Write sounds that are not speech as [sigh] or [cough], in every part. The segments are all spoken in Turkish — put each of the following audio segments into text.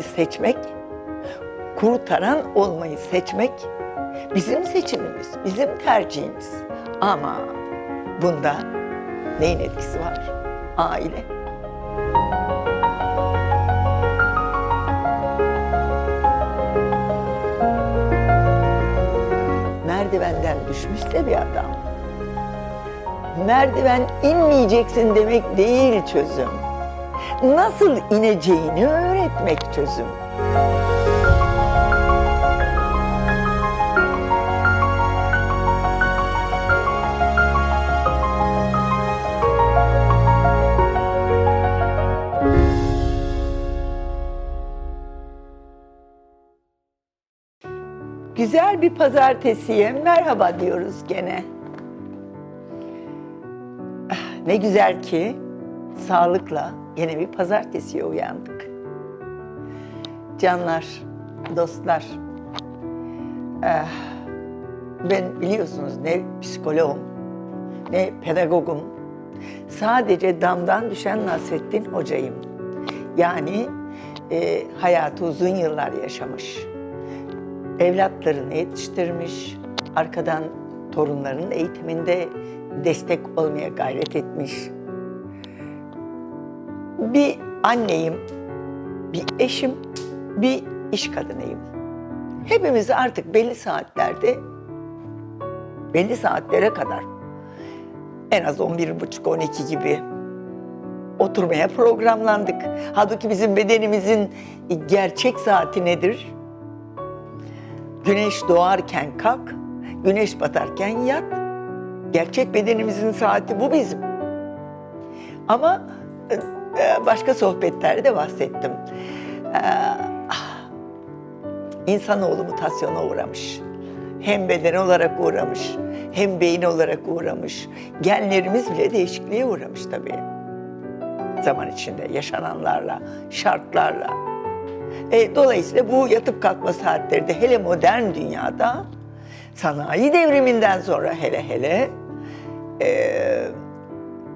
olmayı seçmek, kurtaran olmayı seçmek bizim seçimimiz, bizim tercihimiz. Ama bunda neyin etkisi var? Aile. Merdivenden düşmüşse bir adam, merdiven inmeyeceksin demek değil çözüm. Nasıl ineceğini öğretmek çözüm. Güzel bir pazartesiye merhaba diyoruz gene. Ah, Ne güzel ki sağlıkla yine bir pazartesiye uyandık. Canlar, dostlar, eh, ben biliyorsunuz ne psikoloğum, ne pedagogum. Sadece damdan düşen Nasrettin Hocayım. Yani eh, hayatı uzun yıllar yaşamış evlatlarını yetiştirmiş, arkadan torunların eğitiminde destek olmaya gayret etmiş. Bir anneyim, bir eşim, bir iş kadınıyım. Hepimiz artık belli saatlerde, belli saatlere kadar en az 11.30-12 gibi oturmaya programlandık. Halbuki bizim bedenimizin gerçek saati nedir? Güneş doğarken kalk, güneş batarken yat. Gerçek bedenimizin saati bu bizim. Ama başka sohbetlerde bahsettim. Ee, ah, İnsanoğlu mutasyona uğramış. Hem beden olarak uğramış, hem beyin olarak uğramış. Genlerimiz bile değişikliğe uğramış tabii. Zaman içinde yaşananlarla, şartlarla. E, dolayısıyla bu yatıp kalkma saatleri de hele modern dünyada sanayi devriminden sonra hele hele e,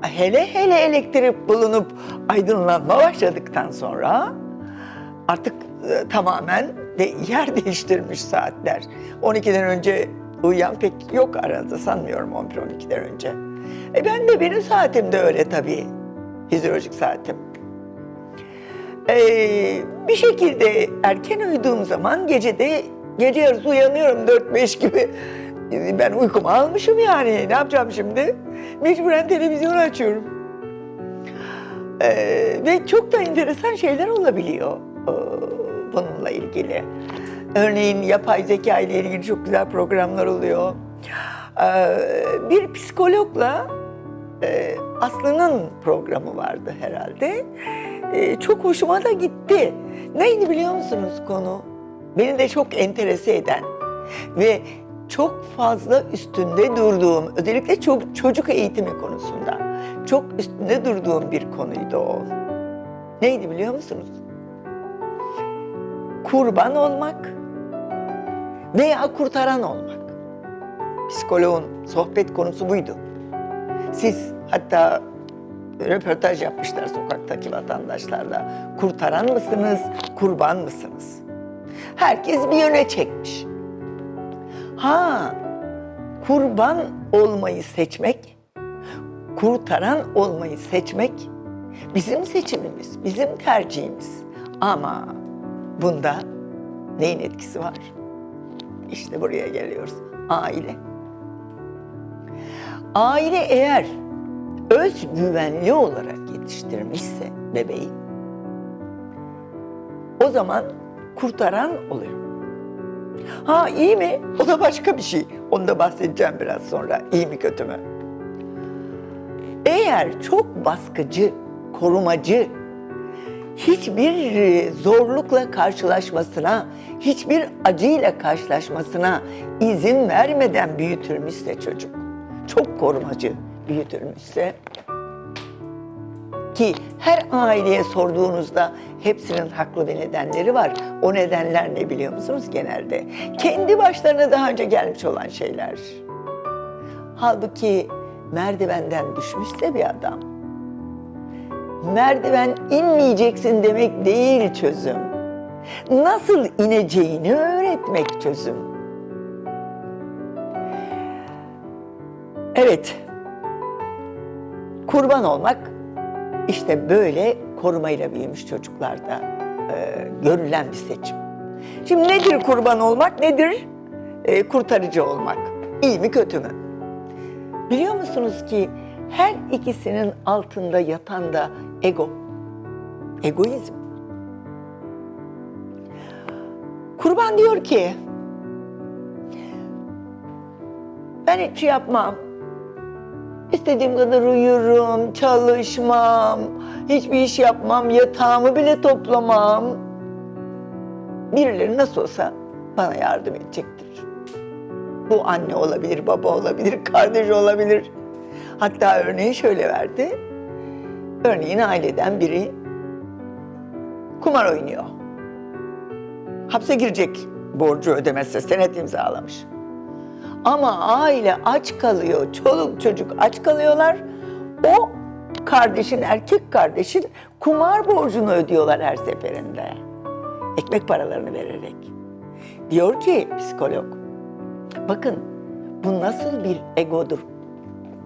hele hele elektrik bulunup aydınlanma başladıktan sonra artık e, tamamen de yer [laughs] değiştirmiş saatler. 12'den önce uyuyan pek yok aranızda sanmıyorum 11-12'den önce. E ben de benim saatim de öyle tabii. Fizyolojik saatim. Ee, bir şekilde erken uyuduğum zaman gecede gece yarısı uyanıyorum 4-5 gibi. Ee, Ben uykumu almışım yani. Ne yapacağım şimdi? Mecburen televizyon açıyorum. Ee, ve çok da enteresan şeyler olabiliyor ee, bununla ilgili. Örneğin yapay zeka ile ilgili çok güzel programlar oluyor. Ee, bir psikologla e, Aslı'nın programı vardı herhalde. E, çok hoşuma da gitti. Neydi biliyor musunuz konu? Beni de çok enterese eden ve çok fazla üstünde durduğum, özellikle ço- çocuk eğitimi konusunda çok üstünde durduğum bir konuydu o. Neydi biliyor musunuz? Kurban olmak veya kurtaran olmak. Psikoloğun sohbet konusu buydu. Siz hatta röportaj yapmışlar sokaktaki vatandaşlarla. Kurtaran mısınız, kurban mısınız? Herkes bir yöne çekmiş. Ha, kurban olmayı seçmek, kurtaran olmayı seçmek bizim seçimimiz, bizim tercihimiz. Ama bunda neyin etkisi var? İşte buraya geliyoruz. Aile. Aile eğer öz güvenli olarak yetiştirmişse bebeği o zaman kurtaran oluyor. Ha iyi mi? O da başka bir şey. Onu da bahsedeceğim biraz sonra. İyi mi kötü mü? Eğer çok baskıcı, korumacı, hiçbir e, zorlukla karşılaşmasına, hiçbir acıyla karşılaşmasına izin vermeden büyütülmüşse çocuk, çok korumacı büyütülmüşse ki her aileye sorduğunuzda hepsinin haklı bir nedenleri var. O nedenler ne biliyor musunuz genelde? Kendi başlarına daha önce gelmiş olan şeyler. Halbuki merdivenden düşmüşse bir adam, merdiven inmeyeceksin demek değil çözüm. Nasıl ineceğini öğretmek çözüm. Evet, kurban olmak işte böyle korumayla büyümüş çocuklarda e, görülen bir seçim. Şimdi nedir kurban olmak, nedir e, kurtarıcı olmak? İyi mi kötü mü? Biliyor musunuz ki her ikisinin altında yatan da ego, egoizm. Kurban diyor ki, ben hiç şey yapmam, İstediğim kadar uyurum, çalışmam, hiçbir iş yapmam, yatağımı bile toplamam. Birileri nasıl olsa bana yardım edecektir. Bu anne olabilir, baba olabilir, kardeş olabilir. Hatta örneği şöyle verdi. Örneğin aileden biri kumar oynuyor. Hapse girecek borcu ödemezse senet imzalamış. Ama aile aç kalıyor, çoluk çocuk aç kalıyorlar. O kardeşin, erkek kardeşin kumar borcunu ödüyorlar her seferinde. Ekmek paralarını vererek. Diyor ki psikolog, bakın bu nasıl bir egodur.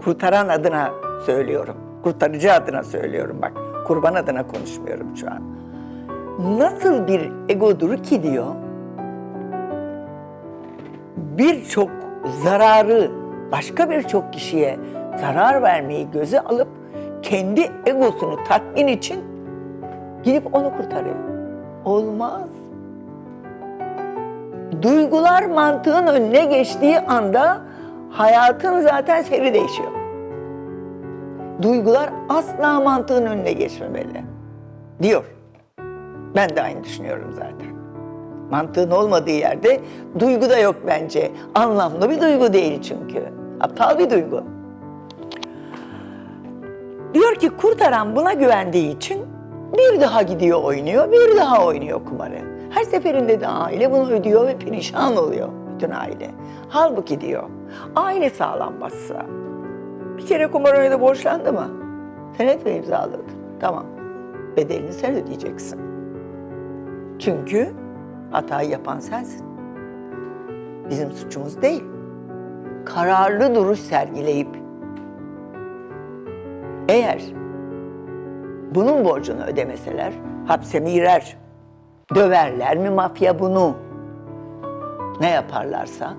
Kurtaran adına söylüyorum, kurtarıcı adına söylüyorum bak. Kurban adına konuşmuyorum şu an. Nasıl bir egodur ki diyor, birçok zararı başka birçok kişiye zarar vermeyi göze alıp kendi egosunu tatmin için gidip onu kurtarıyor. Olmaz. Duygular mantığın önüne geçtiği anda hayatın zaten seyri değişiyor. Duygular asla mantığın önüne geçmemeli. Diyor. Ben de aynı düşünüyorum zaten. Mantığın olmadığı yerde duygu da yok bence. Anlamlı bir duygu değil çünkü. Aptal bir duygu. Diyor ki kurtaran buna güvendiği için bir daha gidiyor oynuyor, bir daha oynuyor kumarı. Her seferinde de aile bunu ödüyor ve perişan oluyor bütün aile. Halbuki diyor, aile sağlam bassa. Bir kere kumar oynadı borçlandı mı? Senet mi imzaladı? Tamam. Bedelini sen ödeyeceksin. Çünkü hatayı yapan sensin. Bizim suçumuz değil. Kararlı duruş sergileyip eğer bunun borcunu ödemeseler hapse mi girer? Döverler mi mafya bunu? Ne yaparlarsa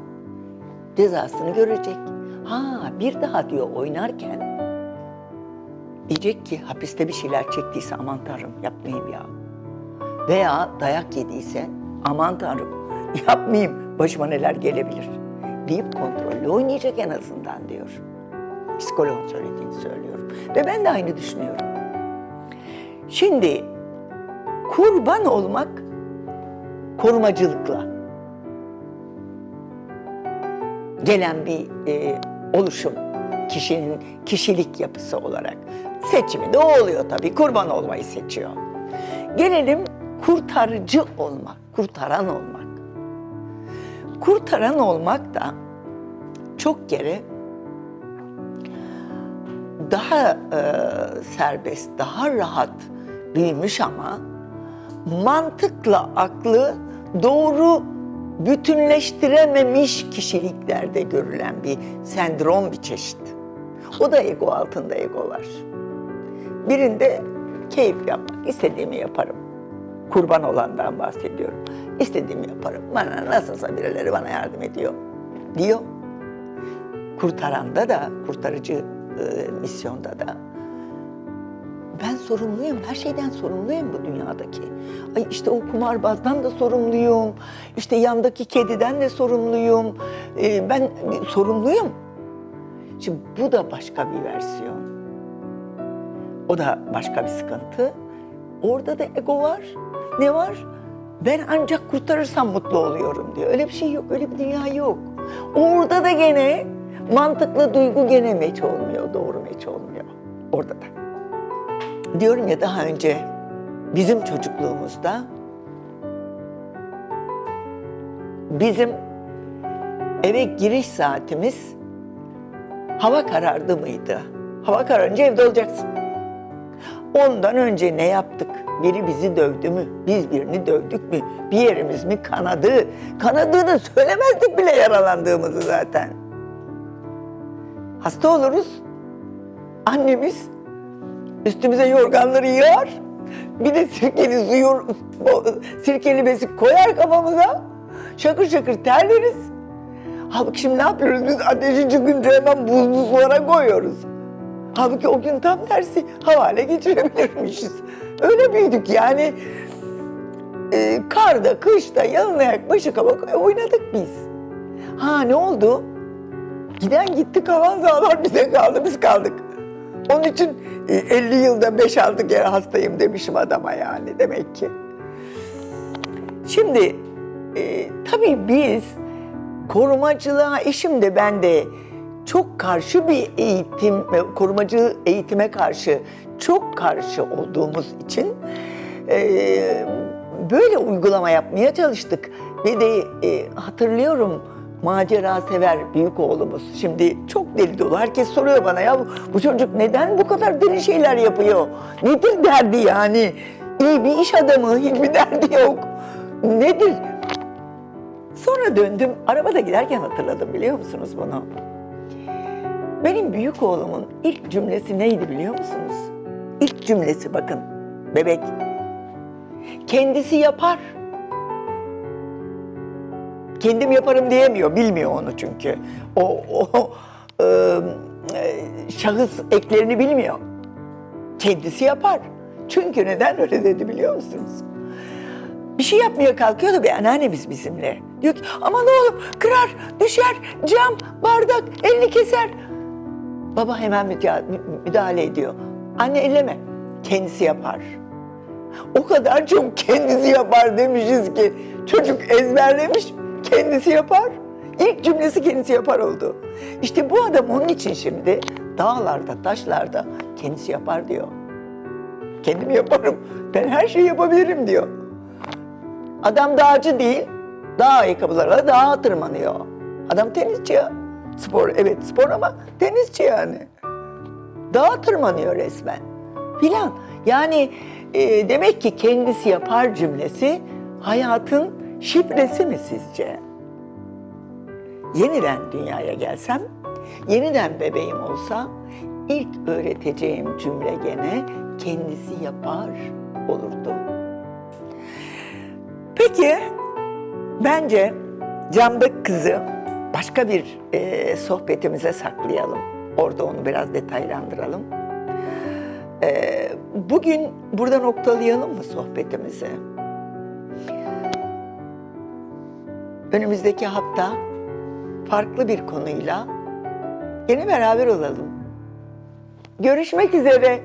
cezasını görecek. Ha bir daha diyor oynarken diyecek ki hapiste bir şeyler çektiyse aman tanrım yapmayayım ya. Veya dayak yediyse aman tanrım yapmayayım başıma neler gelebilir deyip kontrollü oynayacak en azından diyor. Psikoloğun söylediğini söylüyorum. Ve ben de aynı düşünüyorum. Şimdi kurban olmak korumacılıkla gelen bir e, oluşum kişinin kişilik yapısı olarak. Seçimi de o oluyor tabii. Kurban olmayı seçiyor. Gelelim kurtarıcı olmak, kurtaran olmak. Kurtaran olmak da çok kere daha e, serbest, daha rahat büyümüş ama mantıkla aklı doğru bütünleştirememiş kişiliklerde görülen bir sendrom bir çeşit. O da ego altında ego var. Birinde keyif yapmak, istediğimi yaparım. Kurban olandan bahsediyorum. İstediğimi yaparım. Bana nasılsa birileri bana yardım ediyor diyor. Kurtaranda da, kurtarıcı e, misyonda da ben sorumluyum, her şeyden sorumluyum bu dünyadaki. Ay işte o kumarbazdan da sorumluyum, işte yandaki kediden de sorumluyum. E, ben sorumluyum. Şimdi bu da başka bir versiyon. O da başka bir sıkıntı. Orada da ego var. Ne var? Ben ancak kurtarırsam mutlu oluyorum diyor. Öyle bir şey yok, öyle bir dünya yok. Orada da gene mantıklı duygu gene meç olmuyor, doğru meç olmuyor. Orada da. Diyorum ya daha önce bizim çocukluğumuzda bizim eve giriş saatimiz hava karardı mıydı? Hava kararınca evde olacaksın. Ondan önce ne yaptık? Biri bizi dövdü mü? Biz birini dövdük mü? Bir yerimiz mi kanadı? Kanadığını söylemezdik bile yaralandığımızı zaten. Hasta oluruz. Annemiz üstümüze yorganları yığar. Bir de sirkeli suyu, sirkeli besi koyar kafamıza. Şakır şakır terleriz. Halbuki şimdi ne yapıyoruz? Biz ateşi çıkınca hemen buzlu sulara koyuyoruz. Halbuki o gün tam tersi havale geçirebilirmişiz. Öyle büyüdük yani. E, karda, kışta, yalın ayak, başı kaba oynadık biz. Ha ne oldu? Giden gitti kalan sağlar bize kaldı, biz kaldık. Onun için e, 50 yılda 5-6 kere hastayım demişim adama yani demek ki. Şimdi e, tabii biz korumacılığa eşim de ben de çok karşı bir eğitim, korumacı eğitime karşı çok karşı olduğumuz için e, böyle uygulama yapmaya çalıştık. Ve de e, hatırlıyorum macera sever büyük oğlumuz. Şimdi çok deli dolu. Herkes soruyor bana ya bu çocuk neden bu kadar deli şeyler yapıyor? Nedir derdi yani? İyi bir iş adamı, hiçbir derdi yok. Nedir? Sonra döndüm, arabada giderken hatırladım biliyor musunuz bunu? Benim büyük oğlumun ilk cümlesi neydi biliyor musunuz? İlk cümlesi bakın, bebek. Kendisi yapar. Kendim yaparım diyemiyor, bilmiyor onu çünkü. O, o e, [laughs] şahıs eklerini bilmiyor. Kendisi yapar. Çünkü neden öyle dedi biliyor musunuz? Bir şey yapmaya kalkıyordu bir anneannemiz bizimle. Diyor ki aman oğlum kırar, düşer, cam, bardak, elini keser. Baba hemen müdahale ediyor. Anne elleme, kendisi yapar. O kadar çok kendisi yapar demişiz ki çocuk ezberlemiş, kendisi yapar. İlk cümlesi kendisi yapar oldu. İşte bu adam onun için şimdi dağlarda, taşlarda kendisi yapar diyor. Kendim yaparım, ben her şeyi yapabilirim diyor. Adam dağcı değil, dağ ayakkabılarla dağa tırmanıyor. Adam tenisçi ya. Spor, evet spor ama tenisçi yani. Dağa tırmanıyor resmen. Filan. Yani e, demek ki kendisi yapar cümlesi hayatın şifresi mi sizce? Yeniden dünyaya gelsem, yeniden bebeğim olsa ilk öğreteceğim cümle gene kendisi yapar olurdu. Peki, bence camdaki kızı başka bir e, sohbetimize saklayalım. Orada onu biraz detaylandıralım. E, bugün burada noktalayalım mı sohbetimizi? Önümüzdeki hafta farklı bir konuyla yine beraber olalım. Görüşmek üzere.